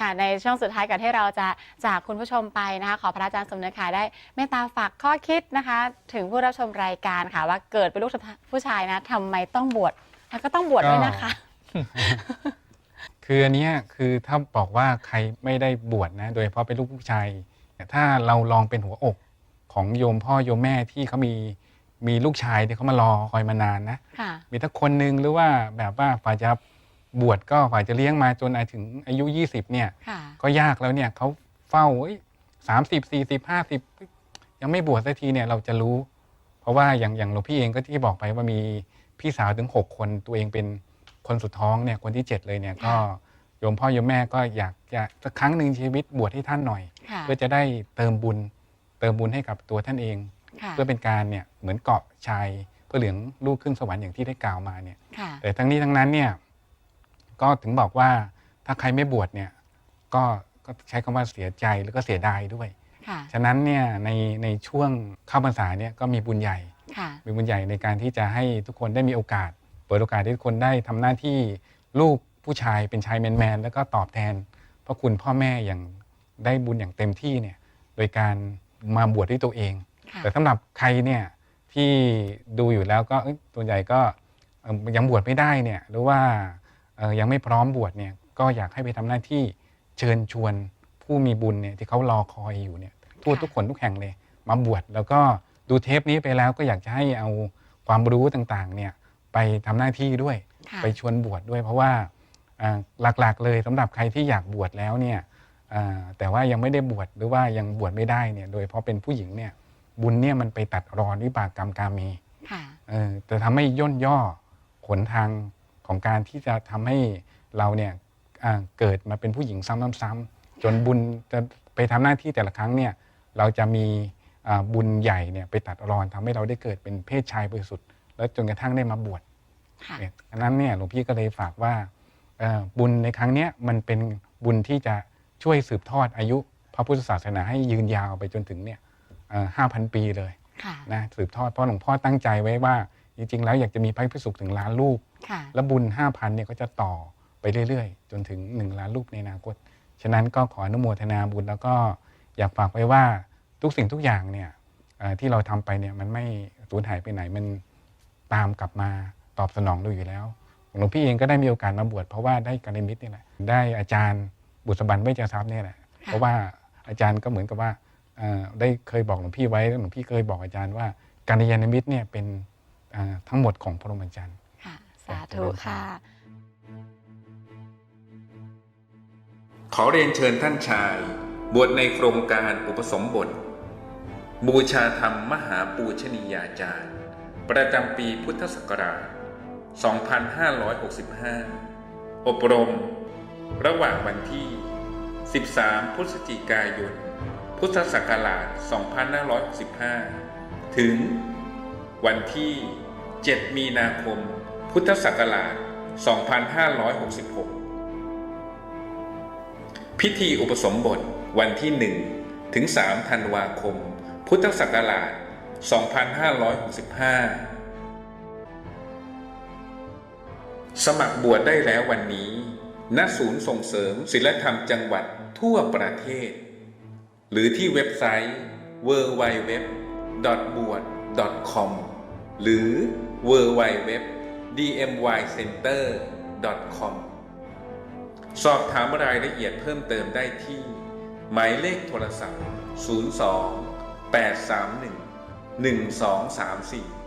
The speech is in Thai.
ค่ะ ในช่วงสุดท้ายก่อนที่เราจะจากคุณผู้ชมไปนะคะ ขอพระอาจารย์สมนึกค่ะได้เมตตาฝากข้อคิดนะคะ ถึงผู้รับชมรายการค่ะ ว่าเกิดเป็นลูกผู้ชายนะทำไมต้องบวชแล้วก็ต้องบวชด้วยนะคะ คืออันเนี้ยคือถ้าบอกว่าใครไม่ได้บวชนะ โดยเฉพาะเป็นลูกผู้ชายถ้าเราลองเป็นหัวอกของโยมพ่อโยมแม่ที่เขามีมีลูกชายที่เขามารอคอยมานานนะค่ะมีทั้งคนหนึ่งหรือว่าแบบว่าฝ่ายจะ บวชก็ฝ่ายจะเลี้ยงมาจนถึงอายุ 20เนี่ยค่ะก็ยากแล้วเนี่ยเขาเฝ้าสามสิบสี่สิบห้าสิบยังไม่บวชสักทีเนี่ยเราจะรู้ เพราะว่าอย่างอย่างหลวงพี่เองก็ที่บอกไปว่ามีพี่สาวถึงหกคนตัวเองเป็นคนสุดท้องเนี่ยคนที่เจ็ดเลยเนี่ยก็โยมพ่อโยมแม่ก็อยากจะสักครั้งหนึ่งชีวิตบวชให้ท่านหน่อยค่ะเพื่อจะได้เติมบุญเติมบุญให้กับตัวท่านเองค่ะเพื่อเป็นการเนี่ยเหมือนเกาะชายเพื่อเหลืองลูกขึ้นสวรรค์อย่างที่ได้กล่าวมาเนี่ยค่ะแต่ทั้งนี้ทั้งนั้นเนี่ย ก็ถึงบอกว่าถ้าใครไม่บวชเนี่ยก็ก็ใช้คำว่าเสียใจแล้วก็เสียดายด้วยค่ะฉะนั้นเนี่ยในในช่วงเข้าพรรษาเนี่ยก็มีบุญใหญ่ค่ะมีบุญใหญ่ในการที่จะให้ทุกคนได้มีโอกาส เปิดโอกาสให้ทุกคนได้ทำหน้าที่ลูกผู้ชายเป็นชายแมนๆแล้วก็ตอบแทนพระคุณพ่อแม่อย่างได้บุญอย่างเต็มที่เนี่ยโดยการมาบวชด้วยตัวเองค่ะแต่สำหรับใครเนี่ยที่ดูอยู่แล้วก็เอ้ยตัวใหญ่ก็เอ่อยังบวชไม่ได้เนี่ยหรือว่าเอ่อ ยังไม่พร้อมบวชเนี่ยก็อยากให้ไปทำหน้าที่เชิญชวนผู้มีบุญเนี่ยที่เขารอคอยอยู่เนี่ยทั่วค่ะทุกคนทุกแห่งเลย มาบวชแล้วก็ดูเทปนี้ไปแล้วก็อยากจะให้เอาความรู้ต่างๆเนี่ยไปทำหน้าที่ด้วยค่ะไปชวนบวชด้วย เพราะว่าอ่าหลักๆเลยสำหรับใครที่อยากบวชแล้วเนี่ยอ่าแต่ว่ายังไม่ได้บวชหรือว่ายังบวชไม่ได้เนี่ยโดยเฉพาะเป็นผู้หญิงเนี่ยบุญเนี่ยมันไปตัดรอนวิบากกรรมกามีค่ะเออแต่ทำให้ย่นย่อขนทาง ของการที่จะทำให้เราเนี่ยอ่าเกิดมาเป็นผู้หญิงซ้ำๆๆจนบุญจะไปทำหน้าที่แต่ละครั้งเนี่ยเราจะมีอ่าบุญใหญ่เนี่ยไปตัดรอนทำให้เราได้เกิดเป็นเพศชายบริสุทธิ์แล้วจนกระทั่งได้มาบวชค่ะเนี่ยอันนั้นเนี่ยหลวงพี่ก็เลยฝากว่าเอ่อบุญในครั้งเนี้ยมันเป็นบุญที่จะช่วยสืบทอดอายุพระพุทธศาสนาให้ยืนยาวไปจนถึงเนี่ยห้าพันปีเลยค่ะนะสืบทอดเพราะหลวงพ่อตั้งใจไว้ว่า จริงๆ แล้วอยากจะมีพระพิสุถึงล้านรูป ค่ะ แล้วบุญห้าพันเนี่ยก็จะต่อไปเรื่อยๆ จนถึงหนึ่งล้านรูปในอนาคต ฉะนั้นก็ขออนุโมทนาบุญแล้วก็อยากฝากไว้ว่าทุกสิ่งทุกอย่างเนี่ยเอ่อที่เราทำไปเนี่ยมันไม่สูญหายไปไหนมันตามกลับมาตอบสนองเราอยู่แล้วหลวงพี่เองก็ได้มีโอกาสมาบวชเพราะว่าได้การนิมิตนี่แหละได้อาจารย์บุษบันเวชทรัพย์เนี่ยแหละเพราะว่าอาจารย์ก็เหมือนกับว่าเอ่อได้เคยบอกหลวงพี่ไว้แล้วหลวงพี่เคยบอกอาจารย์ว่าการยานมิตรเนี่ยเป็นอ่า ทั้งหมดของพระบรมอาจารย์ค่ะสาธุค่ะ ขอเรียนเชิญท่านชาย บวชในโครงการอุปสมบท บูชาธรรมมหาปูชนียาจารย์ ประจำปีพุทธศักราช 2565 อบรม ระหว่างวันที่ 13 พฤศจิกายน พุทธศักราช 2565 ถึงวันที่ 7 มีนาคม พุทธศักราช 2566 พิธีอุปสมบทวันที่ 1 ถึง 3 ธันวาคม พุทธศักราช 2565 สมัครบวชได้แล้ววันนี้ ณ ศูนย์ส่งเสริมศิลธรรมจังหวัดทั่วประเทศ หรือที่เว็บไซต์ www. บวช .com หรือ www. dmycenter. com สอบถามรายละเอียดเพิ่มเติมได้ที่ หมายเลขโทรศัพท์ 02 831 1234